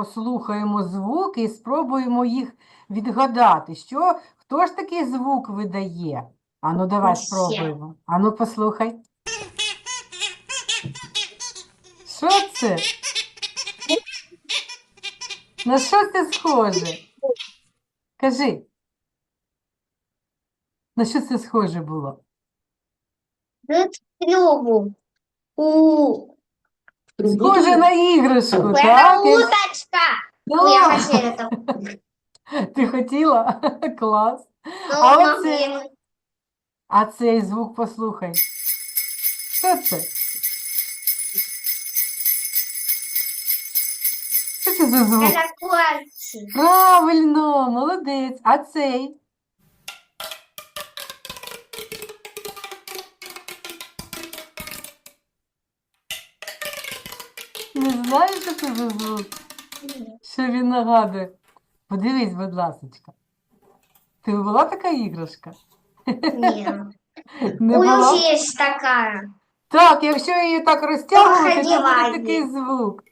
послухаємо звуки і спробуємо їх відгадати. Що, хто ж такий звук видає? Ану, давай Ще. спробуємо. Ану, послухай. Що це? На що це схоже? Кажи. На що це схоже було? Клюву. У. Схоже на іграшку, Это так? Уточка. Ну, я хотела это. Ти хотіла? Клас. А оце? А цей звук послухай. Що це? Що це за звук? Это кольцо. Правильно, молодець. А цей? Знаєш, що це звук? Що він нагадує? Подивись, будь ласочка. Ти була така іграшка? Не У була? нас есть такая. Так, якщо її так розтягувати, то буде такий звук.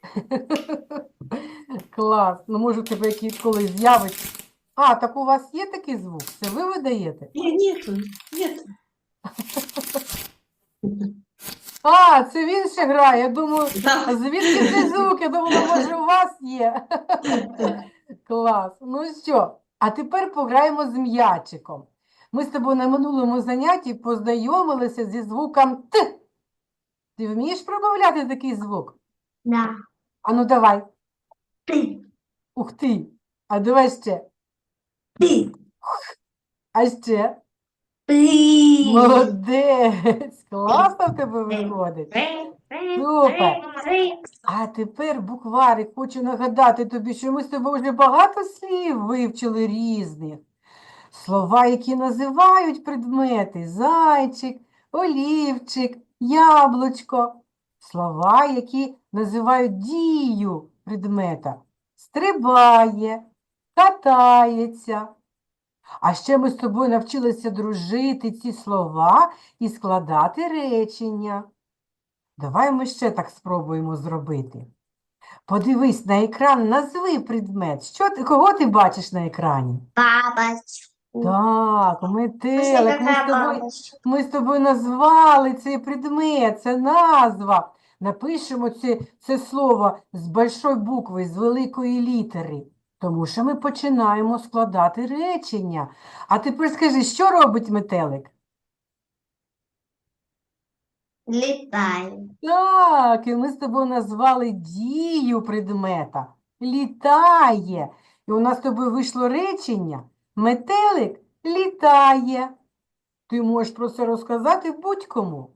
Клас. Ну, може, в тебе якийсь колись з'явиться. А, так у вас є такий звук? Це ви видаєте? Нет, нету, нет. А, це він ще грає. Я думаю, Да. звідки цей звук? Я думала, може, у вас є. Клас. Ну що, а тепер пограємо з м'ячиком. Ми з тобою на минулому занятті познайомилися зі звуком Т. Ти вмієш промовляти такий звук? Да. А ну давай. Ты. Ух ти. А давай ще. Ты. А ще. Ты. Молодець. Класно в тебе виходить. Супер. А тепер букварик хочу нагадати тобі, що ми з тобою вже багато слів вивчили різних. Слова, які називають предмети зайчик, олівчик, яблучко. Слова, які називають дію предмета. Стрибає, катається. А ще ми з тобою навчилися дружити ці слова і складати речення. Давай ми ще так спробуємо зробити. Подивись на екран, назви предмет. Що ти, кого ти бачиш на екрані? Бабочку. Так, метелик. Ми з тобою, ми з тобою назвали цей предмет, це назва. Напишемо це, це слово з большої букви, з великої літери, тому що ми починаємо складати речення. А тепер скажи, що робить метелик? Летай. Так, і ми з тобою назвали дію предмета. Літає. І у нас з тобою вийшло речення. Метелик літає. Ти можеш про це розказати будь-кому,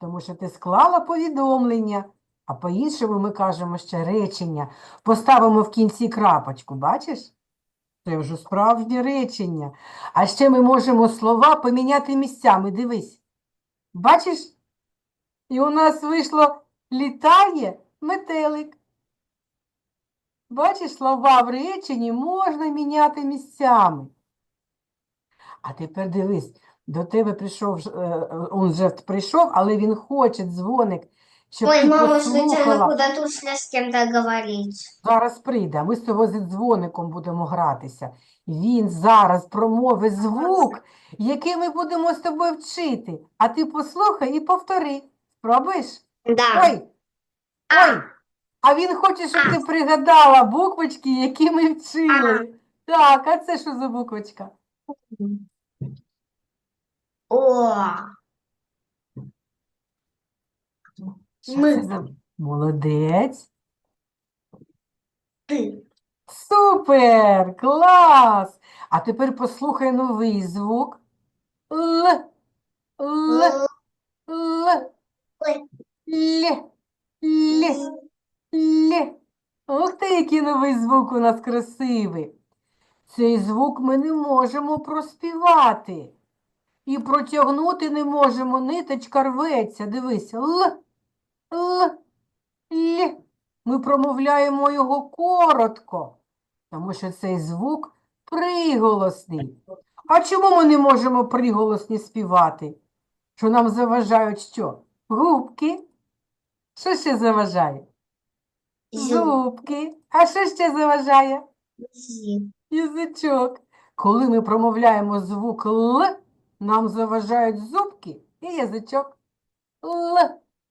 тому що ти склала повідомлення, а по-іншому ми кажемо ще речення. Поставимо в кінці крапочку, бачиш? Це вже справжнє речення. А ще ми можемо слова поміняти місцями. Дивись. Бачиш? І у нас вийшло літає метелик. Бачиш, слова в реченні можна міняти місцями. А тепер дивись, до тебе прийшов, ж- е, он вже прийшов, але він хоче дзвоник, щоб Ой, ти мама, слушай, послухала. мы куда-то ушли с кем-то говорить. Зараз прийде, ми з тобою зі дзвоником будемо гратися. Він зараз промовить звук, який ми будемо з тобою вчити. А ти послухай і повтори. Спробуєш? Да. Ой, ой, а він хоче, щоб ти пригадала буквочки, які ми вчили. Так, а це що за буквочка? О. Що Ми. Молодець. Ты. Супер! Клас! А тепер послухай новий звук. Л, Л, Л. Л, Л, Л. Ух ти, який новий звук у нас красивий. Цей звук ми не можемо проспівати. І протягнути не можемо, ниточка рветься. Дивись. Л, Л, Л. Ми промовляємо його коротко, тому що цей звук приголосний. А чому ми не можемо приголосні співати? Що нам заважають що? Губки? Що ще заважає? Зубки. А що ще заважає? Язичок. Коли ми промовляємо звук Л, нам заважають зубки і язичок. Л,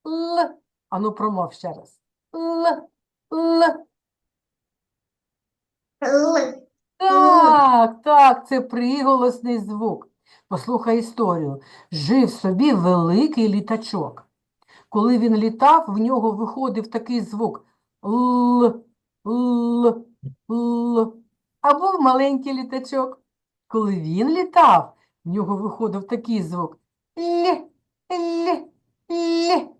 Л. Ану, промов ще раз. Л, Л. Л. Так, так, це приголосний звук. Послухай історію. Жив собі великий літачок. Коли він літав, в нього виходив такий звук Л, Л, Л. А був маленький літачок. Коли він літав, в нього виходив такий звук Л, Л, Л.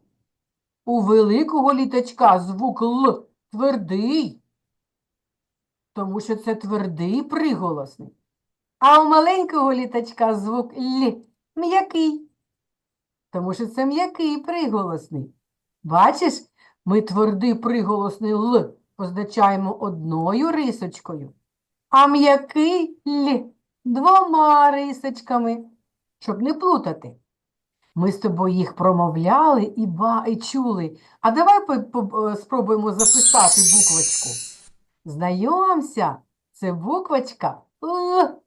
У великого літачка звук Л твердий, тому що це твердий приголосний. А у маленького літачка звук Л м'який, тому що це м'який приголосний. Бачиш, ми твердий приголосний Л позначаємо одною рисочкою, а м'який Л двома рисочками, щоб не плутати. Ми з тобою їх промовляли і, ба, і чули. А давай е, спробуємо записати буквочку. Знайомся, це буквочка Л.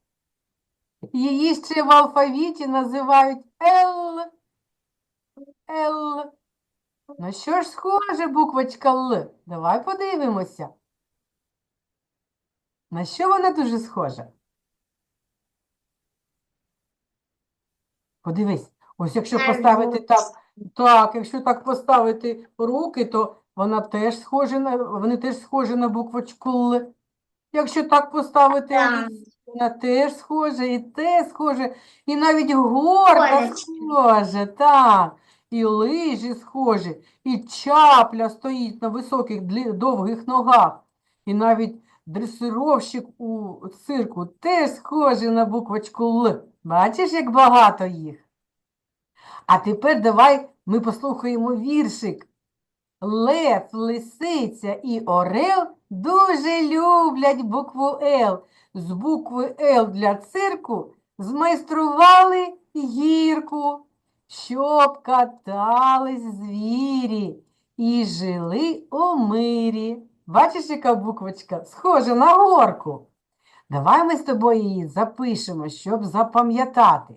Її ще в алфавіті називають Л. Л. На що ж схоже буквочка Л? Давай подивимося. На що вона дуже схожа? Подивись, ось якщо На поставити жовт. так, так, якщо так поставити руки, то вона теж схожа на, вони теж схожі на буквочку Л. Якщо так поставити вона теж схожа, і те схоже, і навіть горка схожа, так, і лижі схожі, і чапля стоїть на високих довгих ногах, і навіть дресировщик у цирку теж схожий на буквочку Л. Бачиш, як багато їх? А тепер давай ми послухаємо віршик. Лев, лисиця і орел дуже люблять букву Л. З букви Л для цирку змайстрували гірку, щоб катались звірі і жили у мирі. Бачиш, яка буквочка? Схожа на горку. Давай ми з тобою її запишемо, щоб запам'ятати.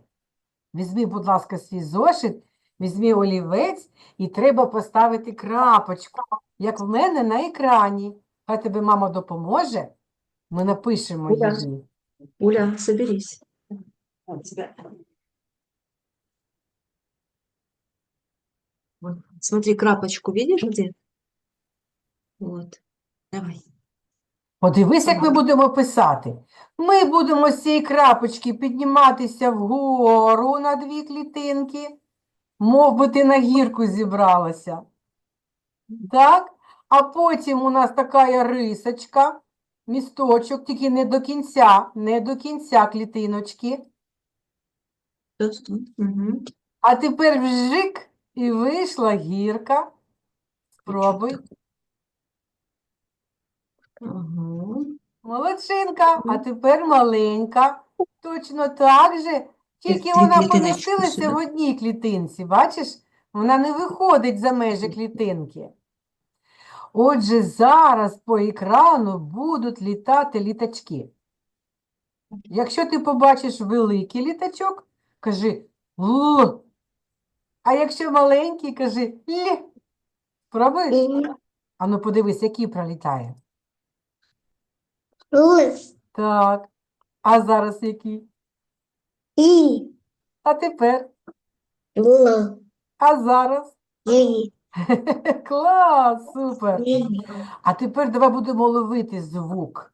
Візьми, будь ласка, свій зошит, візьми олівець і треба поставити крапочку, як в мене на екрані. Хай тебе мама допоможе. Ми напишемо Уля. її. Уля, соберись. Смотри, крапочку видишь где? Вот. Давай. Подивись, як ми будемо писати. Ми будемо з цієї крапочки підніматися вгору на дві клітинки, мов би ти на гірку зібралася. Так? А потім у нас така рисочка, місточок, тільки не до кінця, не до кінця клітиночки. Тут, тут. Мгм. А тепер вжик і вийшла гірка. Спробуй. Ага. Молодчинка, а тепер маленька. Точно так же, тільки дві вона помістилася в одній клітинці. Бачиш? Вона не виходить за межі клітинки. Отже, зараз по екрану будуть літати літачки. Якщо ти побачиш великий літачок, кажи Л. А якщо маленький, кажи Л. Спробуєш? Ану, подивись, який пролітає. Л. Так. А зараз який? І. А тепер? Л. А зараз? І. Клас, супер. І. А тепер давай будемо ловити звук.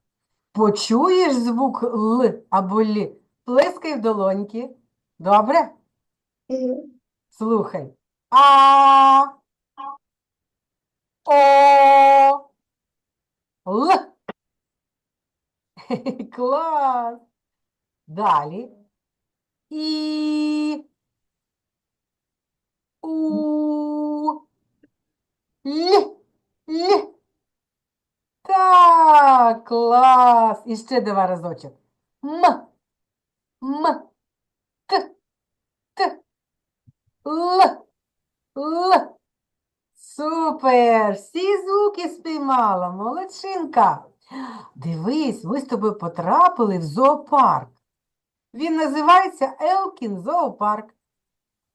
Почуєш звук Л або Л, плескай в долоньки. Добре? Слухай. А. О. Л. Клас. Далі. І. У. Л. Л. Так, клас. І ще два разочок. М. М. Т. Т. Л. Л. Супер! Всі звуки спіймала, молодчинка. Дивись, ми з тобою потрапили в зоопарк. Він називається Елкін зоопарк.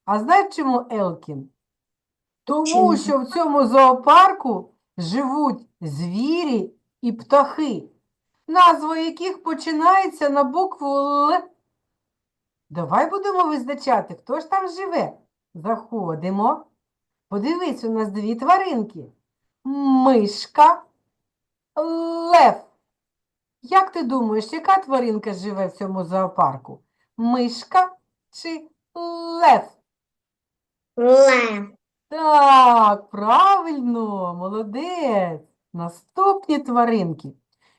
А знаєш чому Елкін? Тому що в цьому зоопарку живуть звірі і птахи, назва яких починається на букву Л. Давай будемо визначати, хто ж там живе. Заходимо. Подивись, у нас дві тваринки. Мишка, лев. Як ти думаєш, яка тваринка живе в цьому зоопарку? Мишка чи лев? Лев. Так, правильно, молодець. Наступні тваринки.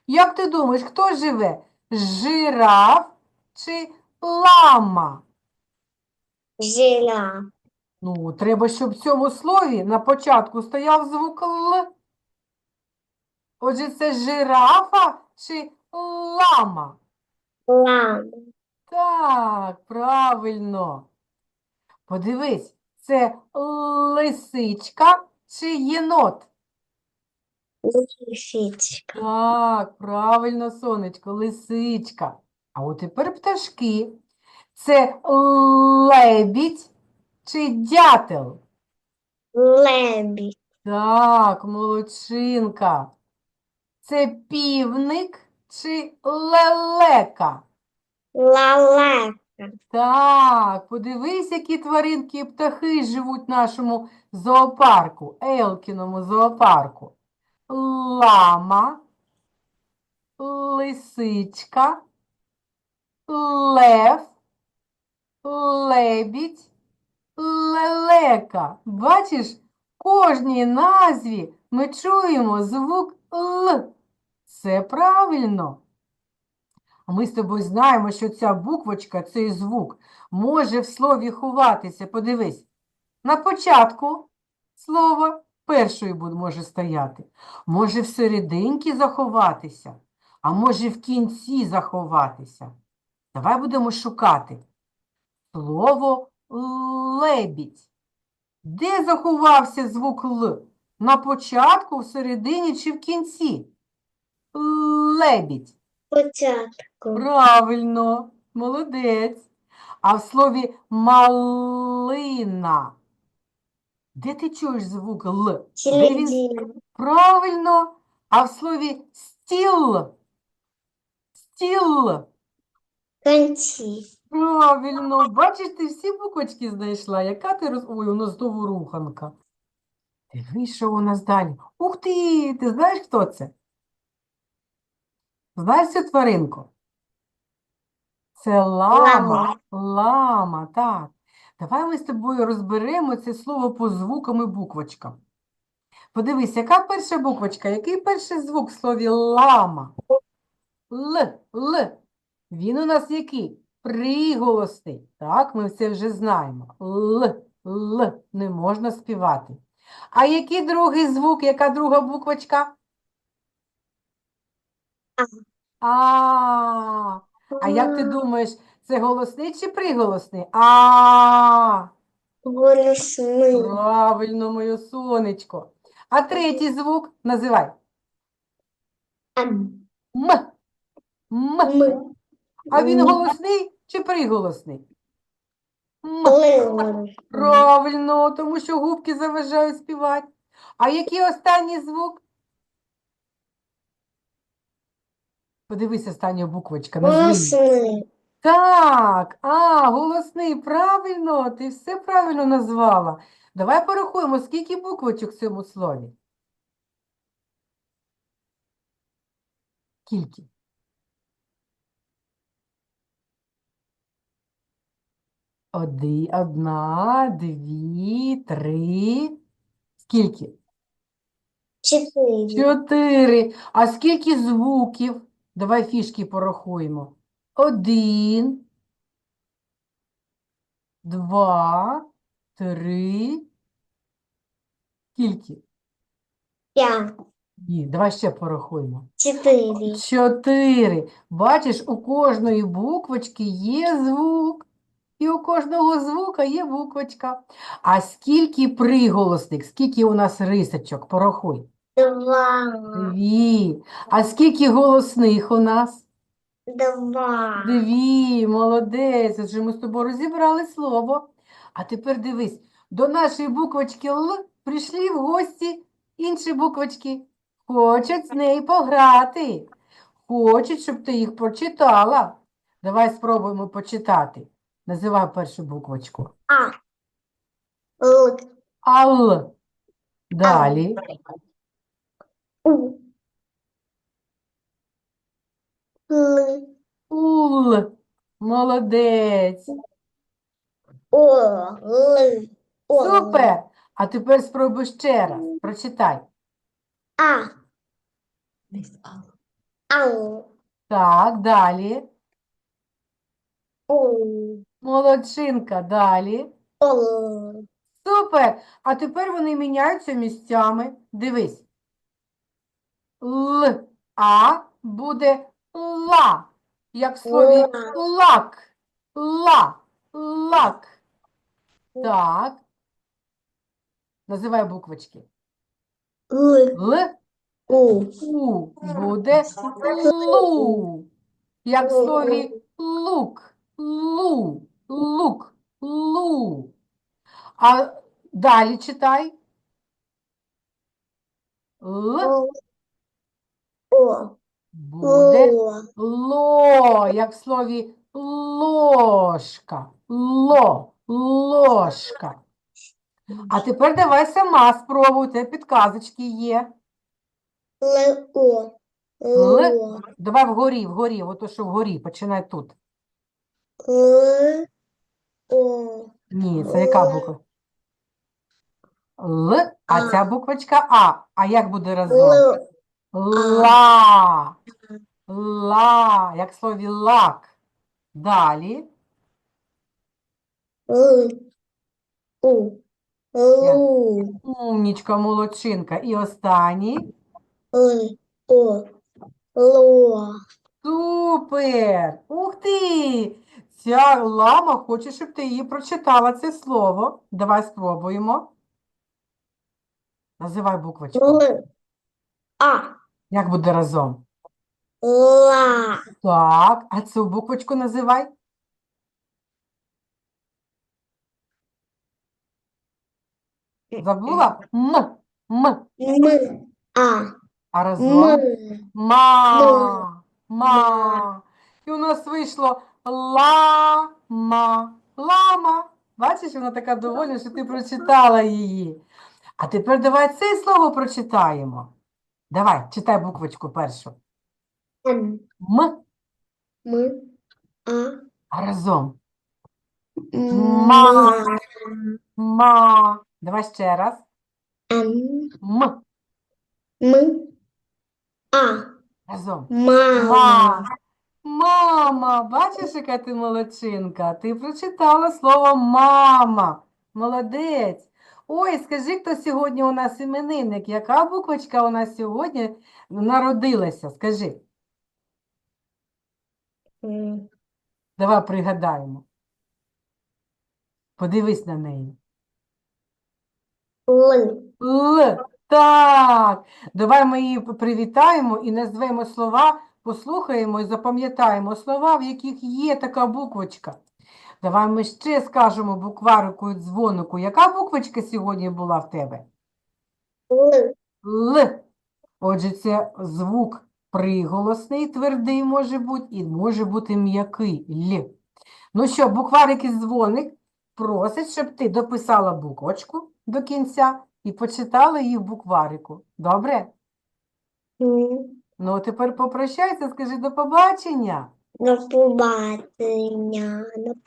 Як ти думаєш, хто живе? Жираф чи лама? Жираф. Ну, треба, щоб в цьому слові на початку стояв звук Л. Отже, це жирафа чи лама? Лама. Так, правильно. Подивись, це лисичка чи єнот? Лисичка. Так, правильно, сонечко, лисичка. А от тепер пташки. Це лебідь чи дятел? Лебідь. Так, молодчинка. Це півник чи лелека? Лалека. Так, подивись, які тваринки і птахи живуть в нашому зоопарку, Елкіному зоопарку. Лама, лисичка, лев, лебідь, лелека. Бачиш, в кожній назві ми чуємо звук Л. Це правильно. Ми з тобою знаємо, що ця буквочка, цей звук, може в слові ховатися. Подивись, на початку слова першою може стояти, може всерединки заховатися, а може в кінці заховатися. Давай будемо шукати слово лебідь. Де заховався звук Л? На початку, всередині чи в кінці? Лебідь. Початку. Правильно, молодець. А в слові малина. Де ти чуєш звук Л? Де він? Правильно. А в слові стіл. Стіл. Конці. Правильно. Бачиш, ти всі буквочки знайшла. Яка ти роз... Ой, у нас знову руханка. Дивись, що у нас далі. Ух ти! Ти знаєш, хто це? Знаєш цю тваринку? Це лама. Лама. Лама, так. Давай ми з тобою розберемо це слово по звукам і буквочкам. Подивись, яка перша буквочка, який перший звук в слові лама? Л, Л. Він у нас який? Приголосний. Так, ми це вже знаємо. Л, Л. Не можна співати. А який другий звук, яка друга буквочка? А. А як ти думаєш, це голосний чи приголосний? А. Голосний. Правильно, моє сонечко. А третій звук називай. М. М. М. А він голосний чи приголосний? М. Правильно, тому що губки заважають співати. А який останній звук? Подивись, остання буквочка, назви. Голосний. Так, а, голосний, правильно, ти все правильно назвала. Давай порахуємо, скільки буквочок в цьому слові. Скільки? Оди, одна, дві, три. Скільки? Чотири. Чотири. А скільки звуків? Давай фішки порахуємо. Один, два, три. Скільки? П'ять. Ні, давай ще порахуємо. Чотири. Чотири. Бачиш, у кожної буквочки є звук. І у кожного звука є буквочка. А скільки приголосних, скільки у нас рисочок, порахуй. Два. Дві. А скільки голосних у нас? Два. Дві, молодець. Отже, ми з тобою розібрали слово. А тепер дивись, до нашої буквочки Л прийшли в гості інші буквочки. Хочуть з нею пограти. Хочуть, щоб ти їх прочитала. Давай спробуємо почитати. Називай першу буквочку. А. Л. Ал. Далі. У. Л. Ул. Молодець. О. Л. О. Супер. А тепер спробуй ще раз. Прочитай. А. Десь ал. Так, далі. У. Молодчинка, далі. Ол. Супер. А тепер вони міняються місцями. Дивись. Л, а буде ла. Як в слові лак. Ла. Лак. Так. Називай буквочки. Л. Л, У. у буде лу. Як в слові лук. Лу. Лук. Лу. А далі читай. Л О. Буде О. ло, як в слові ложка. Ло. Ложка. А тепер давай сама спробуй, це підказочки є. Л. О. Л. Л. Давай вгорі, вгорі, ото що вгорі, починай тут. Л. О. Ні, це яка буква? Л, а А. ця буквочка А. А як буде разом? Ла. Ла, як в слові лак. Далі. Умнічка, молодчинка. І останній. Супер! Ух ти! Ця лама хоче, щоб ти її прочитала це слово. Давай спробуємо. Називай буквочку. А. Як буде разом? Ла. Так, а цю буквочку називай. Забула? М. М. М. А. А разом? М. Ма. Ма. І у нас вийшло лама. Лама. Бачиш, вона така довольна, що ти прочитала її. А тепер давай це слово прочитаємо. Давай, читай буквочку першу. М. М. М. А. Разом. Ма. Ма. Давай ще раз. М. М. М. А. Разом. Ма. Ма. Мама, бачиш, яка ти молодчинка? Ти прочитала слово мама. Молодець. Ой, скажи, хто сьогодні у нас іменинник? Яка буквочка у нас сьогодні народилася? Скажи. Давай пригадаємо. Подивись на неї. Л. Л. Так. Давай ми її привітаємо і назвемо слова, послухаємо і запам'ятаємо слова, в яких є така буквочка. Давай ми ще скажемо букварику і дзвонику. Яка буквочка сьогодні була в тебе? Л. Л. Отже, це звук приголосний, твердий може бути, і може бути м'який Л. Ну що, букварик і дзвоник просить, щоб ти дописала буквочку до кінця і почитала її в букварику. Добре? Ну, тепер попрощайся, скажи до побачення. До побачення.